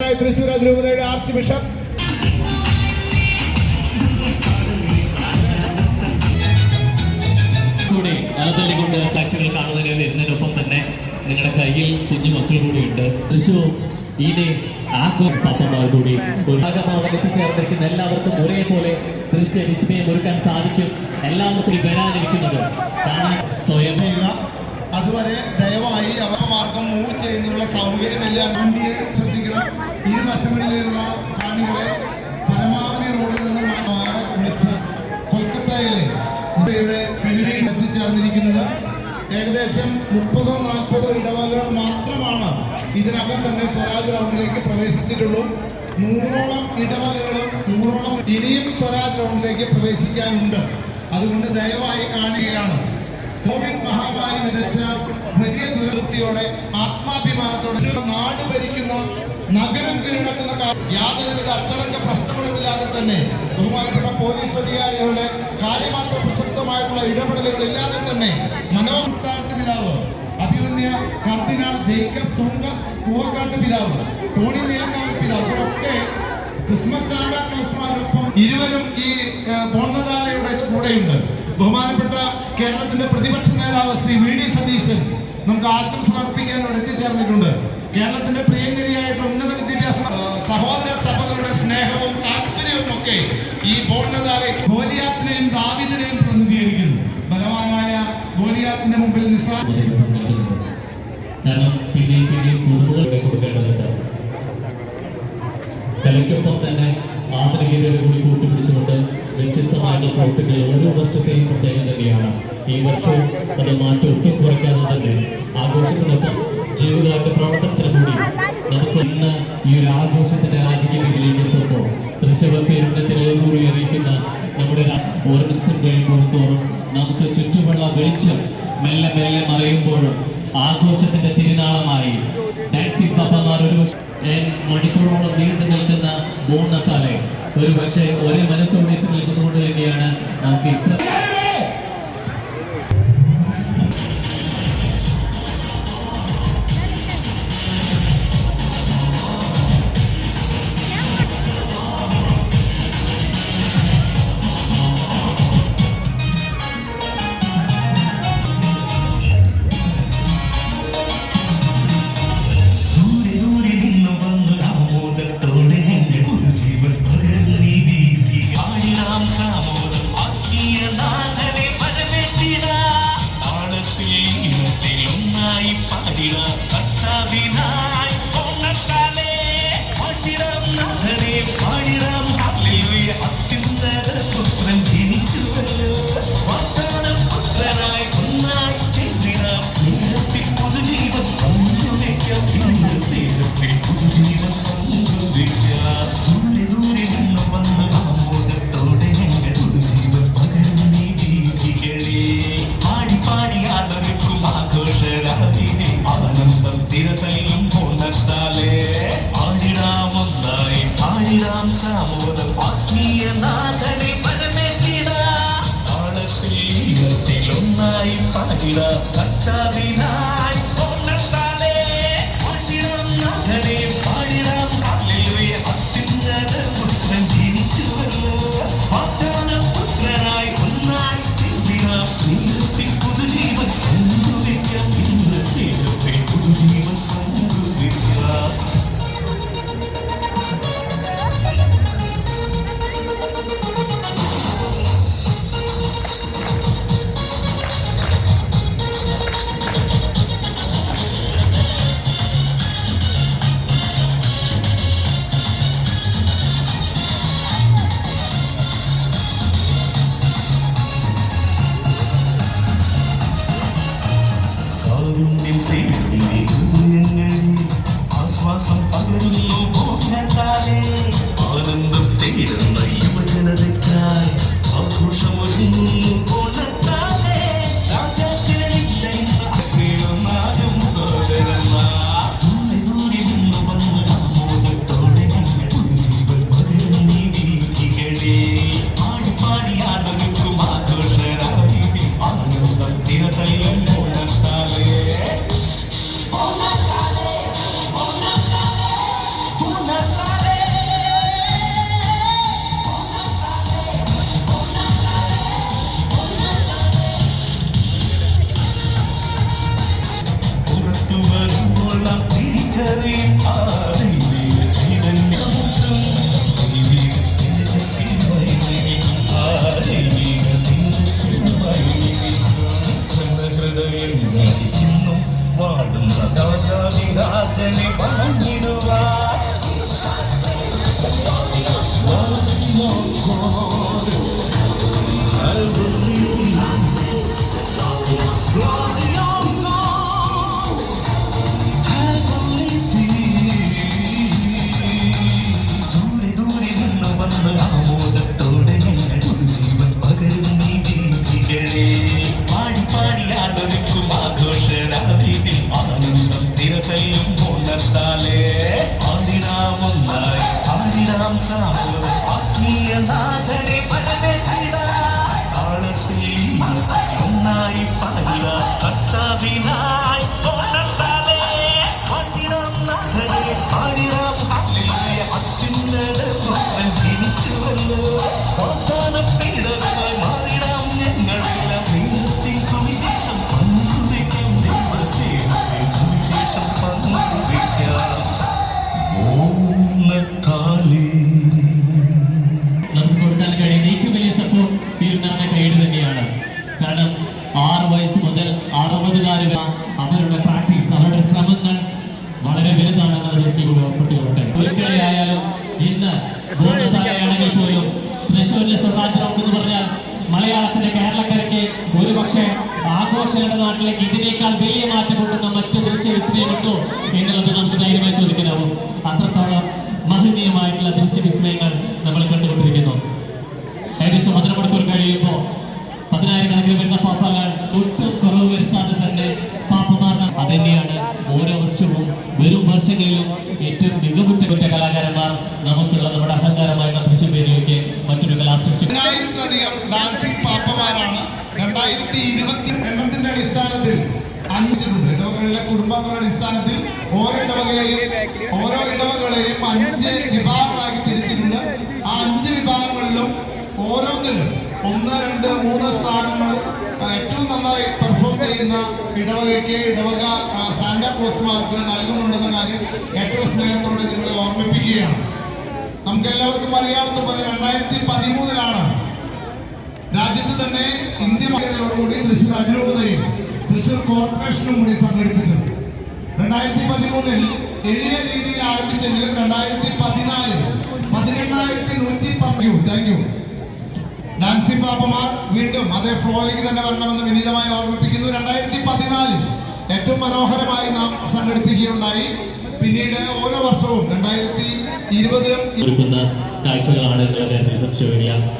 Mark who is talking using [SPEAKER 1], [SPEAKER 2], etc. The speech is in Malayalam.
[SPEAKER 1] തൃശ്ശൂർ അതിരൂപതയുടെ ആർച്ച് ബിഷപ്പ്.
[SPEAKER 2] കൂടി അലതള്ളിക്കൊണ്ട് കാഴ്ചകൾ കാണുന്നതിന് വരുന്നതിനൊപ്പം തന്നെ നിങ്ങളുടെ കയ്യിൽ കുഞ്ഞു മക്കൾ കൂടിയുണ്ട് തൃശൂർ ഇനി ആക്കോ പാപ്പന്മാർ കൂടി ഭാഗമാവാൻ എത്തിച്ചേർന്നിരിക്കുന്ന എല്ലാവർക്കും ഒരേപോലെ ദൃശ്യ വിസ്മയം ഒരുക്കാൻ സാധിക്കും. എല്ലാവർക്കും വരാനിരിക്കുന്നത് കാണാൻ സ്വയം.
[SPEAKER 3] അതുവരെ ദയവായി അവമാർഗം മൂവ് ചെയ്യുന്നതിനുള്ള സൗകര്യമില്ല വണ്ടിയെ ശ്രദ്ധിക്കണം. ഇരുവശങ്ങളിലുള്ള കാണികളെ പരമാവധി റോഡിൽ നിന്ന് മാറി വിളിച്ച് കൊൽക്കത്തയിലെ തെരുവിൽ എത്തിച്ചേർന്നിരിക്കുന്നത് ഏകദേശം മുപ്പതോ നാൽപ്പതോ ഇടവകകൾ മാത്രമാണ് ഇതിനകം തന്നെ സ്വരാജ് റൗണ്ടിലേക്ക് പ്രവേശിച്ചിട്ടുള്ളൂ. നൂറോളം ഇടവകകളും നൂറോളം ഇനിയും സ്വരാജ് റൗണ്ടിലേക്ക് പ്രവേശിക്കാനുണ്ട്. അതുകൊണ്ട് ദയവായി കാണുകയാണ് കോവിഡ് മഹാമാരി നിരച്ച വലിയ ദുരവൃത്തിയോടെ ആത്മാഭിമാനത്തോടെ നാട് ഭരിക്കുന്ന നഗരം കീഴടക്കുന്ന യാതൊരുവിധ അച്ചടക്ക പ്രശ്നങ്ങളുമില്ലാതെ തന്നെ ബഹുമാനപ്പെട്ട പോലീസ് അധികാരികളുടെ കാര്യമാത്ര പ്രസക്തമായിട്ടുള്ള ഇടപെടലുകളില്ലാതെ തന്നെ മനോസ്ഥാനത്ത് പിതാവ് അഭിമന്യ കർദിനാൾ ജേക്കബ് തുങ്ക കൂവക്കാട്ട് പിതാവ് ടോണി നീലക്കാവ് പിതാവ് ഇവരൊക്കെ ക്രിസ്മസ് സാന്റാ ഇരുവരും ഈ ബോണ്ടതാരയുടെ കൂടെയുണ്ട്. ബഹുമാനപ്പെട്ട കേരളത്തിന്റെ പ്രതിപക്ഷ നേതാവ് ശ്രീ വി ഡി സതീശൻ നമുക്ക് ആശംസ അർപ്പിക്കാൻ ഇവിടെ എത്തിച്ചേർന്നിട്ടുണ്ട്. കേരളത്തിന്റെ പ്രിയങ്കരിയായിട്ടുള്ള ഉന്നത വിദ്യാഭ്യാസ സഹോദര സഭകളുടെ സ്നേഹവും താല്പര്യവും ഒക്കെ ഈ ബോണ്ടതാലെ ഗോലിയാത്തിനെയും ദാവിദിനെയും പ്രതിനിധീകരിക്കുന്നു. ബലവാനായ ഗോലിയാത്തിന്റെ മുമ്പിൽ
[SPEAKER 2] നിസാ കാരണം കൂടുതൽ കലയ്ക്കൊപ്പം തന്നെ ആധുനികതയുടെ കൂടി കൂട്ടിപ്പിടിച്ചുകൊണ്ട് വ്യത്യസ്തമായിട്ടുള്ള ഓരോ വർഷത്തെയും പ്രത്യേകം തന്നെയാണ്. ഈ വർഷവും അത് മാറ്റം ഒട്ടും കുറയ്ക്കാതെ തന്നെ ആഘോഷത്തിനൊപ്പം ജീവിതത്തിന്റെ പ്രവർത്തനത്തിന് കൂടി നമുക്ക് ഇന്ന് ഈ ഒരു ആഘോഷത്തിന്റെ രാജകീയ രീതിയിലേക്ക് എത്തുമ്പോൾ തൃശ്ശൂർ പേരിന്റെ അറിയിക്കുന്ന നമ്മുടെ ദിവസം കഴിയുമ്പോൾ തോറും നമുക്ക് ചുറ്റുമുള്ള വെളിച്ചം മെല്ലെ മെല്ലെ മറയുമ്പോഴും ആഘോഷത്തിന്റെ തിരുനാളമായി ഡാൻസിംഗ് പപ്പമാർ ഒരു മണിക്കൂറോളം നീണ്ടു നിൽക്കുന്ന ബോണത്താലെ ഒരു പക്ഷേ ഒരേ മനസ്സോടെ എത്തി നിൽക്കുന്നതുകൊണ്ട് തന്നെയാണ് നമുക്ക് ഇത്ര పాడిన భక్త వినా भजन അത് ഉറപ്പിച്ചുകൊള്ളട്ടെ ആയാലും ഇന്ന് ഗോണ്ടത്താലയാണെങ്കിൽ പോലും തൃശ്ശൂരിലെ സ്വരാജ് റൗണ്ട് പറഞ്ഞാൽ മലയാളത്തിന്റെ കേരളക്കരയ്ക്ക് ഒരു പക്ഷേ ആഘോഷങ്ങളുടെ നാട്ടിലേക്ക് ഇതിനേക്കാൾ വലിയ മാറ്റം കൊണ്ടുന്ന മറ്റു ദൃശ്യ വിസ്മയമുണ്ടോ എന്നുള്ളത് നമുക്ക് ധൈര്യമായി ചോദിക്കാനാവും. അത്രത്തോളം മഹനീയമായിട്ടുള്ള ദൃശ്യവിസ്മയങ്ങൾ നമ്മൾ കണ്ടുകൊണ്ടിരിക്കുന്നു ഏകദേശം ഒന്നര മണിക്കൂർ കഴിയുമ്പോൾ പതിനായിരക്കണക്കിന് വരുന്ന പാപ്പകൾ ഒട്ടും കുറവ് വരുത്താതെ തന്നെ പാപ്പമാർ അത് തന്നെയാണ് ഓരോ വർഷവും വരും വർഷങ്ങളിലും ഏറ്റവും മികവുറ്റ കുറ്റ കലാകാരന്മാർ നമുക്കുള്ള നമ്മുടെ അഹങ്കാരമായിട്ടുള്ള തൃശ്ശൂരിലേക്ക് മറ്റൊരു കലാസൃഷ്ടി
[SPEAKER 3] രണ്ടായിരത്തിലധികം ഡാൻസിംഗ് പാപ്പമാരാണ് രണ്ടായിരത്തി ഇരുപത്തി എണ്ണത്തിന്റെ അടിസ്ഥാനത്തിൽ അഞ്ചിട്ടുണ്ട് ഇടവകളിലെ കുടുംബങ്ങളുടെ അടിസ്ഥാനത്തിൽ ഓരോ ഇടവകളെയും ഓരോ ഇടവകളെയും അഞ്ച് വിഭാഗങ്ങളാക്കി തിരിച്ചിട്ടുണ്ട്. ആ അഞ്ച് വിഭാഗങ്ങളിലും ഓരോന്നിലും ഒന്ന് രണ്ട് മൂന്ന് സ്ഥാനങ്ങൾ ഏറ്റവും നന്നായി പെർഫോം ചെയ്യുന്ന ഇടവകയ്ക്ക് ഇടവക ആ, സാന്റാക്ലോസുമാർക്ക് നൽകുന്നുണ്ടെന്ന കാര്യം ഏറ്റവും സ്നേഹത്തോടെ നിങ്ങളെ ഓർമ്മിപ്പിക്കുകയാണ്. നമുക്ക് എല്ലാവർക്കും അറിയാവുന്ന പോലെ രണ്ടായിരത്തി പതിമൂന്നിലാണ് രാജ്യത്ത് തന്നെ ഇന്ത്യ മേഖലയോടുകൂടി തൃശൂർ അതിരൂപതയും തൃശൂർ കോർപ്പറേഷനും കൂടി സംഘടിപ്പിച്ചത്. രണ്ടായിരത്തി പതിമൂന്നിൽ എളിയ രീതിയിൽ ആരംഭിച്ചെങ്കിലും രണ്ടായിരത്തി പതിനാല് പതിനെണ്ണായിരത്തി നൂറ്റി പറഞ്ഞു താങ്ക് യു നാൻസി പാപ്പമാർ വീണ്ടും അതേ ഫ്ലോയിലേക്ക് തന്നെ വരണമെന്ന് വിനീതമായി ഓർമ്മിപ്പിക്കുന്നു. രണ്ടായിരത്തി പതിനാലിൽ ഏറ്റവും മനോഹരമായി നാം സംഘടിപ്പിക്കുകയുണ്ടായി. പിന്നീട് ഓരോ വർഷവും രണ്ടായിരത്തി ഇരുപതിലും
[SPEAKER 2] കാഴ്ചകളാണ് എന്നുള്ള സംശയമില്ല